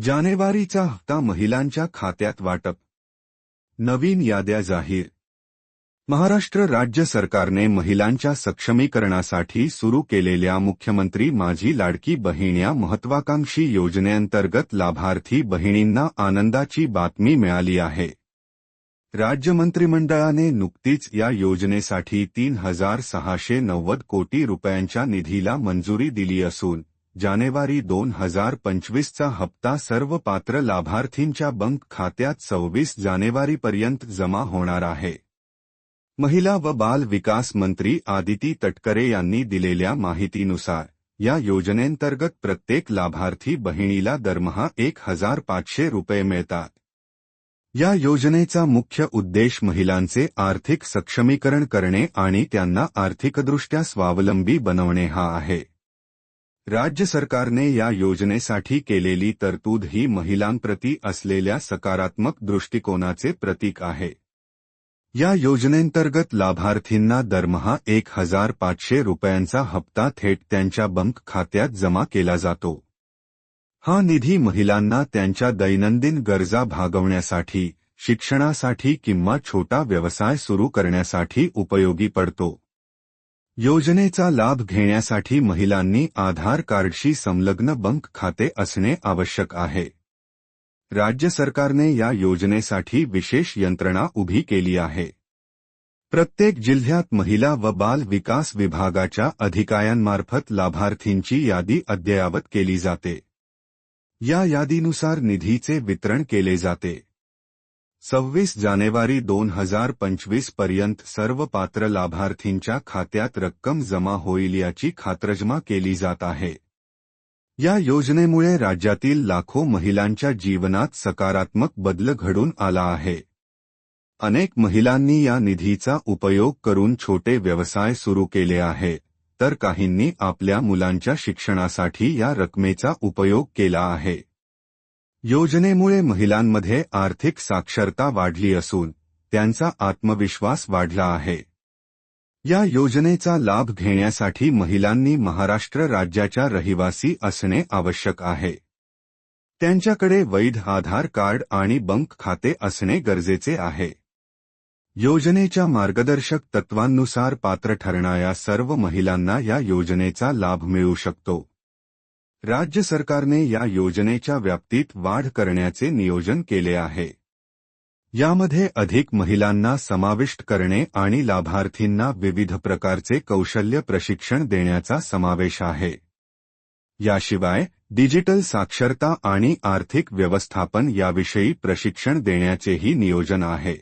जानेवारीचा हप्ता महिलांच्या खात्यात वाटप. नवीन याद्या जाहीर. महाराष्ट्र राज्य सरकारने महिलांच्या सक्षमीकरणासाठी सुरू केलेल्या मुख्यमंत्री माझी लाडकी बहीण या महत्वाकांक्षी योजनेअंतर्गत लाभार्थी बहिणींना आनंदाची बातमी मिळाली आहे. राज्य मंत्रिमंडळाने नुकतीच या योजनेसाठी तीन हजार सहाशे नव्वद कोटी रुपयांच्या निधीला मंजुरी दिली असून जानेवारी दोन हजार पंचवीसचा हप्ता सर्व पात्र लाभार्थींच्या बँक खात्यात सव्वीस जानेवारीपर्यंत जमा होणार आहे. महिला व बाल विकास मंत्री आदिती तटकरे यांनी दिलेल्या माहितीनुसार या योजनेंतर्गत प्रत्येक लाभार्थी बहिणीला दरमहा एक हजार पाचशे रुपये मिळतात. या योजनेचा मुख्य उद्देश महिलांचे आर्थिक सक्षमीकरण करणे आणि त्यांना आर्थिकदृष्ट्या स्वावलंबी बनवणे हा आहे. राज्य सरकारने या योजनेसाठी केलेली तरतूद ही महिलांप्रती असलेल्या सकारात्मक दृष्टिकोनाचे प्रतीक आहे. या योजनेंतर्गत लाभार्थींना दरमहा एक हजार पाचशे रुपयांचा हप्ता थेट त्यांच्या बँक खात्यात जमा केला जातो. हा निधी महिलांना त्यांच्या दैनंदिन गरजा भागवण्यासाठी शिक्षणासाठी किंवा छोटा व्यवसाय सुरू करण्यासाठी उपयोगी पडतो. योजनेचा लाभ घेण्यासाठी महिलांनी आधार कार्डशी संलग्न बँक खाते असणे आवश्यक आहे. राज्य सरकारने या योजनेसाठी विशेष यंत्रणा उभी केली आहे. प्रत्येक जिल्ह्यात महिला व बाल विकास विभागाच्या अधिकाऱ्यांमार्फत लाभार्थींची यादी अद्ययावत केली जाते. या यादीनुसार निधीचे वितरण केले जाते. सव्वीस जानेवारी दोन हजार पंचवीसपर्यंत सर्व पात्र लाभार्थींच्या खात्यात रक्कम जमा होईल याची खात्रजमा केली जात आहे. या योजनेमुळे राज्यातील लाखो महिलांच्या जीवनात सकारात्मक बदल घडून आला आहे. अनेक महिलांनी या निधीचा उपयोग करून छोटे व्यवसाय सुरू केले आहे तर काहींनी आपल्या मुलांच्या शिक्षणासाठी या रकमेचा उपयोग केला आहे. योजनेमुळे महिलांमध्ये आर्थिक साक्षरता वाढली असून त्यांचा आत्मविश्वास वाढला आहे. या योजनेचा लाभ घेण्यासाठी महिलांनी महाराष्ट्र राज्याच्या रहिवासी असणे आवश्यक आहे. त्यांच्याकडे वैध आधार कार्ड आणि बंक खाते असणे गरजेचे आहे. योजनेच्या मार्गदर्शक तत्वांनुसार पात्र ठरणाऱ्या सर्व महिलांना या योजनेचा लाभ मिळू शकतो. राज्य सरकारने या योजनेच्या व्याप्तीत वाढ करण्याचे नियोजन केले आहे. यामध्ये अधिक महिलांना समाविष्ट करणे आणि लाभार्थींना विविध प्रकारचे कौशल्य प्रशिक्षण देण्याचा समावेश आहे. याशिवाय डिजिटल साक्षरता आणि आर्थिक व्यवस्थापन याविषयी प्रशिक्षण देण्याचेही नियोजन आहे.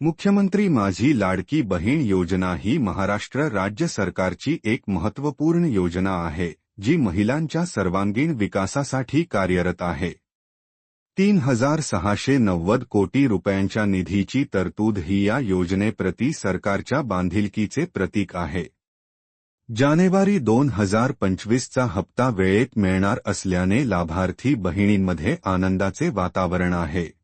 मुख्यमंत्री माझी लाडकी बहीण योजना ही महाराष्ट्र राज्य सरकारची एक महत्त्वपूर्ण योजना आहे. जी महिलांच्या सर्वांगीण विकासासाठी कार्यरत आहे. तीन हजार सहाशे नव्वद कोटी रुपयांच्या निधीची तरतूद ही या योजनेप्रती सरकारच्या बांधिलकीचे प्रतीक आहे. जानेवारी दोन हजार पंचवीसचा हप्ता वेळेत मिळणार असल्याने लाभार्थी बहिणींमध्ये आनंदाचे वातावरण आहे.